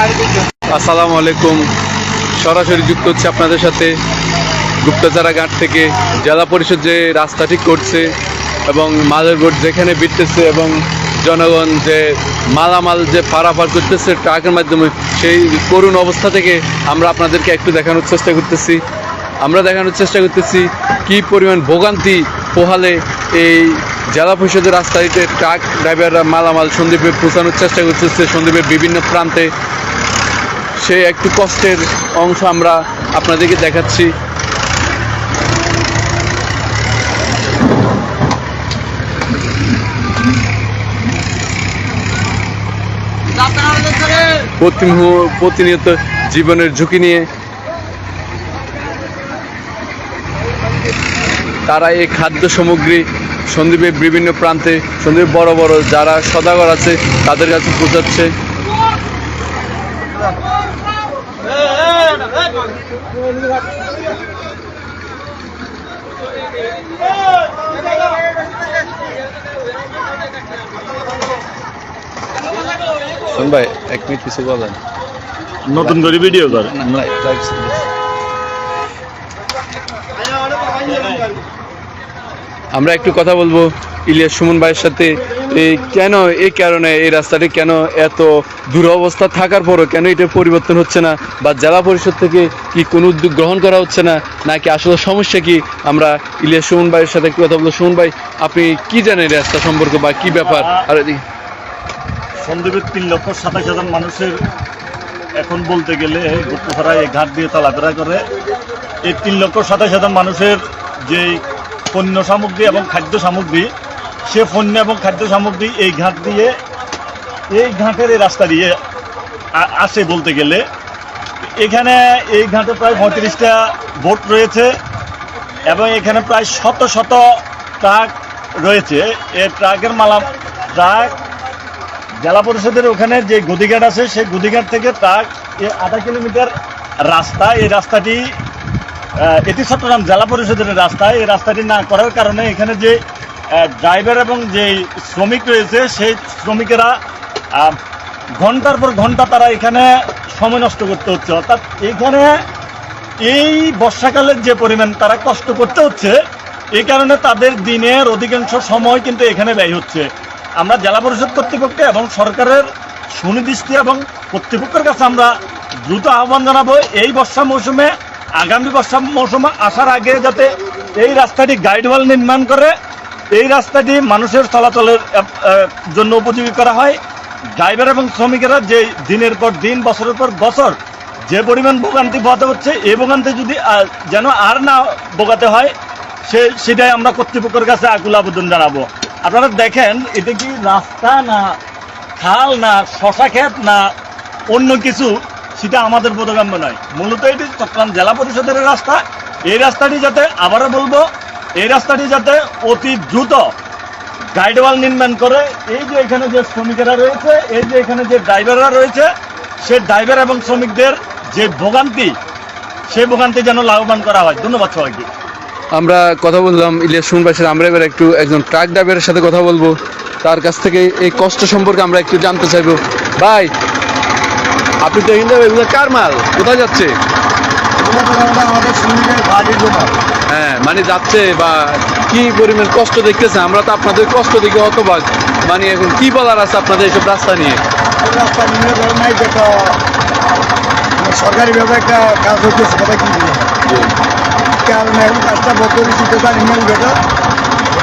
আসসালামু আলাইকুম। সরাসরি যুক্ত হচ্ছে আপনাদের সাথে গুপ্তচারা ঘাট থেকে। জেলা পরিষদ যে রাস্তাটি করছে এবং মালের মাদারবোর্ড যেখানে বিটতেছে এবং জনগণ যে মালামাল যে পারাপার করতেছে ট্রাকের মাধ্যমে, সেই করুণ অবস্থা থেকে আমরা আপনাদেরকে একটু দেখানোর চেষ্টা করতেছি। আমরা দেখানোর চেষ্টা করতেছি কি পরিমাণ ভোগান্তি পোহালে এই জেলা পরিষদের রাস্তাটিতে ট্রাক ড্রাইভাররা মালামাল সন্দীপে পৌঁছানোর চেষ্টা করতেছে। সন্দীপের বিভিন্ন প্রান্তে সে একটু কষ্টের অংশ আমরা আপনাদেরকে দেখাচ্ছি। প্রতিনিয়ত জীবনের ঝুঁকি নিয়ে তারা এই খাদ্য সামগ্রী সন্দীপের বিভিন্ন প্রান্তে সন্দীপ বড় বড় যারা সদাগর আছে তাদের কাছে পৌঁছাচ্ছে। শোন ভাই এক মিনিট কিছু বলেন। নতুন করে ভিডিও কর। আমরা একটু কথা বলব ইলিয়াস সুমন ভাইয়ের সাথে। এই কেন এই কারণে এই রাস্তাটি, কেন এত দুরবস্থা থাকার পরও কেন এটা পরিবর্তন হচ্ছে না? বা জেলা পরিষদ থেকে কি কোনো উদ্যোগ গ্রহণ করা হচ্ছে না? নাকি আসলে সমস্যা কি? আমরা ইলিয়াস সুমন ভাইয়ের সাথে একটু কথা বলব। সুমন ভাই, আপনি কি জানেন রাস্তা সম্পর্কে বা কি ব্যাপার? আর এদিকে। সন্দীপের তিন লক্ষ সাতাশ হাজার মানুষের এখন বলতে গেলে ঘাট দিয়ে চলাফেরা করে। এই তিন লক্ষ সাতাশ হাজার মানুষের যে পণ্য সামগ্রী এবং খাদ্য সামগ্রী, সে পণ্য এবং খাদ্য সামগ্রী এই ঘাট দিয়ে, এই ঘাটের এই রাস্তা দিয়ে আসে বলতে গেলে। এখানে এই ঘাটে প্রায় পঁয়ত্রিশটা বোট রয়েছে এবং এখানে প্রায় শত শত ট্রাক রয়েছে। এই ট্রাকের মালা, ট্রাক জেলা পরিষদের ওখানে যে গদিঘাট আছে, সেই গদিঘাট থেকে ট্রাক আধা কিলোমিটার রাস্তা, এই রাস্তাটি এটি চট্টগ্রাম জেলা পরিষদের রাস্তা। এই রাস্তাটি না করার কারণে এখানে যে ড্রাইভার এবং যে শ্রমিক রয়েছে, সেই শ্রমিকেরা ঘণ্টার পর ঘণ্টা তারা এখানে সময় নষ্ট করতে হচ্ছে। অর্থাৎ এখানে এই বর্ষাকালের যে পরিমাণ তারা কষ্ট করতে হচ্ছে, এই কারণে তাদের দিনের অধিকাংশ সময় কিন্তু এখানে ব্যয় হচ্ছে। আমরা জেলা পরিষদ কর্তৃপক্ষ এবং সরকারের সুনির্দিষ্ট এবং কর্তৃপক্ষের কাছে আমরা দ্রুত আহ্বান জানাব, এই বর্ষা মৌসুমে আগামী বর্ষা মৌসুমে আসার আগে যাতে এই রাস্তাটি গাইডওয়াল নির্মাণ করে, এই রাস্তাটি মানুষের চলাচলের জন্য উপযোগী করা হয়। ড্রাইভার এবং শ্রমিকেরা যে দিনের পর দিন, বছরের পর বছর যে পরিমাণ ভোগান্তি পোহাতে হচ্ছে, এই ভোগান্তি যদি যেন আর না ভোগাতে হয়, সে, সেটাই আমরা কর্তৃপক্ষের কাছে আকুল আবেদন জানাব। আপনারা দেখেন, এটা কি রাস্তা না খাল না শশা ক্ষেত না অন্য কিছু? সেটা আমাদের বোধগম্য নয়। মূলত এটি চট্টগ্রাম জেলা পরিষদের রাস্তা। এই রাস্তাটি যাতে, আবারও বলব, এই রাস্তাটি যাতে অতি দ্রুত গাইডওয়াল নির্মাণ করে। এই যে এখানে যে শ্রমিকেরা রয়েছে, এই যে এখানে যে ড্রাইভাররা রয়েছে, সে ড্রাইভার এবং শ্রমিকদের যে ভোগান্তি, সেই ভোগান্তি যেন লাভবান করা হয়। ধন্যবাদ সবাইকে। আমরা কথা বললাম ইলিয়াস সুমন আমরা এবার একটু একজন ট্রাক ড্রাইভারের সাথে কথা বলব। তার কাছ থেকে এই কষ্ট সম্পর্কে আমরা একটু জানতে চাইব। ভাই আপনি তো এখানে এগুলো কার মাল? কোথায় যাচ্ছে? হ্যাঁ মানে যাচ্ছে বা কি পরিমাণ কষ্ট দেখতেছে? আমরা তো আপনাদের কষ্ট দেখে হতবাক। মানে এখন কি বলার আছে আপনাদের এইসব রাস্তা নিয়ে? এই রাস্তা নিয়ে নাই যেটা সরকারিভাবে একটা কাজ হচ্ছে সেটা কি? কারণে এখন কাজটা বছরই শীতকাল নির্মাণ যেটা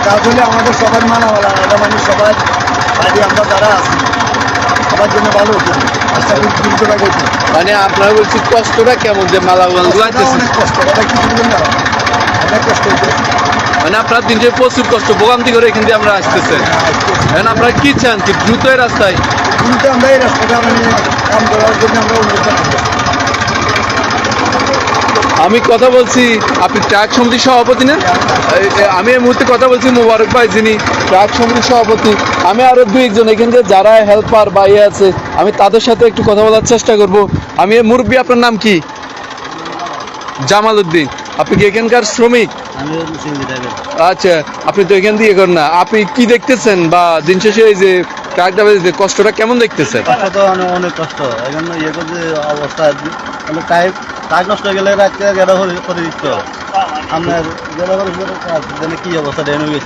কাজ হলে আমাদের সবার মানাওয়ালা আমরা মানে সবাই বাড়ি আমরা যারা আছি সবার জন্য ভালো। হতো মানে আপনারা বলছি কষ্টটা কেমন যে কষ্টটা অনেক কষ্ট অনেক মানে আপনার দিন যে প্রচুর কষ্ট ভোগান্তি করে এখান দিয়ে আমরা আসতেছেন এখন আপনারা কি চান কি দ্রুত এই রাস্তায়? কিন্তু আমরা এই রাস্তাটা মানে কাম করার জন্য আমরা অনুরোধ আমি কথা বলছি আপনি ট্রাক সমিতির সভাপতি না? আমি এই মুহূর্তে কথা বলছি মোবারক ভাই যিনি ট্রাক সমিতির সভাপতি। আমি আরও দুই একজন এখান থেকে যারা হেল্পার বা ইয়ে আছে আমি তাদের সাথে একটু কথা বলার চেষ্টা করব। আমি মুরব্বী আপনার নাম কি? জামাল উদ্দিন আপনি কি এখানকার শ্রমিক? আচ্ছা আপনি তো এখান দিয়ে করেন না। আপনি কি দেখতেছেন বা দিন শেষে এই যে ট্রাকটা কষ্টটা কেমন দেখতেছেন? তো অনেক কষ্ট। এখন ইয়ে করছে অবস্থা মানে টাইম টাইম নষ্ট হয়ে গেলে গেলে করে দিত আপনার কি অবস্থা? ডেন হয়ে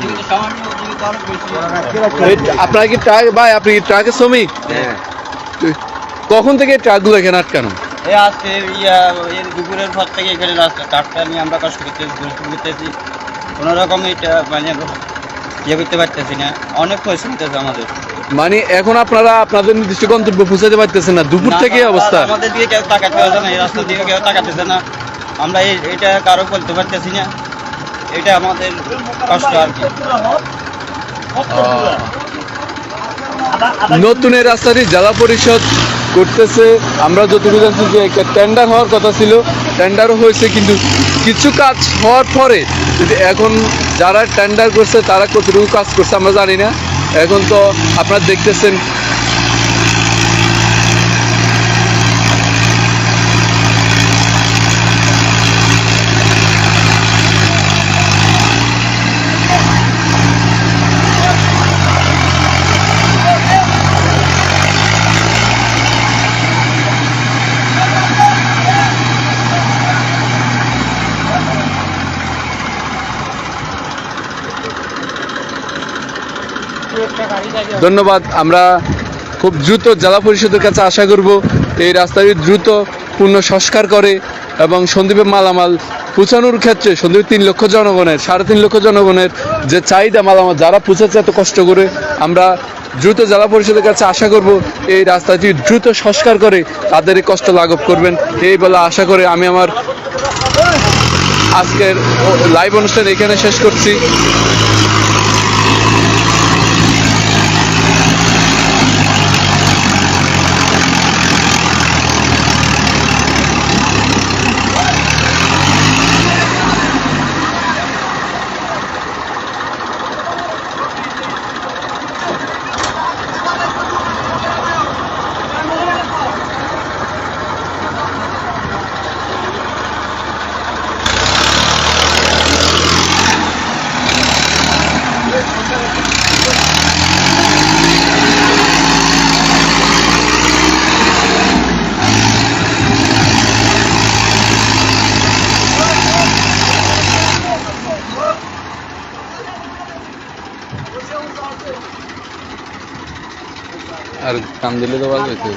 আপনার কি ট্রাক ভাই আপনি কি ট্রাকের শ্রমিক? কখন থেকে ট্রাকগুলো এখানে আটকানো? এই আজকে ইয়া এর দুপুরের পর থেকে এখানে রাস্তা নিয়ে আমরা কষ্ট করতে করতেছি। কোনো রকম এটা মানে ইয়ে করতে পারতেছি না। অনেক পরিশ্রম হতেছে আমাদের। মানে এখন আপনারা আপনাদের নির্দিষ্ট গন্তব্য পৌঁছাতে পারতেছেন না। দুপুর থেকে অবস্থা। আমাদের দিকে কেউ তাকাতে না এই রাস্তার দিকে কেউ তাকাতেছে না। আমরা এটা কারও বলতে পারতেছি না। এটা আমাদের কষ্ট আর কি। নতুন এই রাস্তাটি জেলা পরিষদ করতেছে। আমরা যতটুকু জানছি যে একটা টেন্ডার হওয়ার কথা ছিল। টেন্ডারও হয়েছে, কিন্তু কিছু কাজ হওয়ার পরে কিন্তু এখন যারা টেন্ডার করছে, তারা কতটুকু কাজ করছে আমরা জানি না। এখন তো আপনারা দেখতেছেন ধন্যবাদ, আমরা খুব দ্রুত জেলা পরিষদের কাছে আশা করব এই রাস্তাটি দ্রুত পূর্ণ সংস্কার করে এবং সন্দীপের মালামাল পৌঁছানোর ক্ষেত্রে সন্দীপ তিন লক্ষ জনগণের, সাড়ে তিন লক্ষ জনগণের যে চাহিদা মালামাল, যারা পৌঁছাচ্ছে এত কষ্ট করে, আমরা দ্রুত জেলা পরিষদের কাছে আশা করব এই রাস্তাটি দ্রুত সংস্কার করে তাদের কষ্ট লাঘব করবেন। এই বলে আশা করে আমি আমার আজকের লাইভ অনুষ্ঠান এখানে শেষ করছি। আর কান দিলে তো ভালো হইতে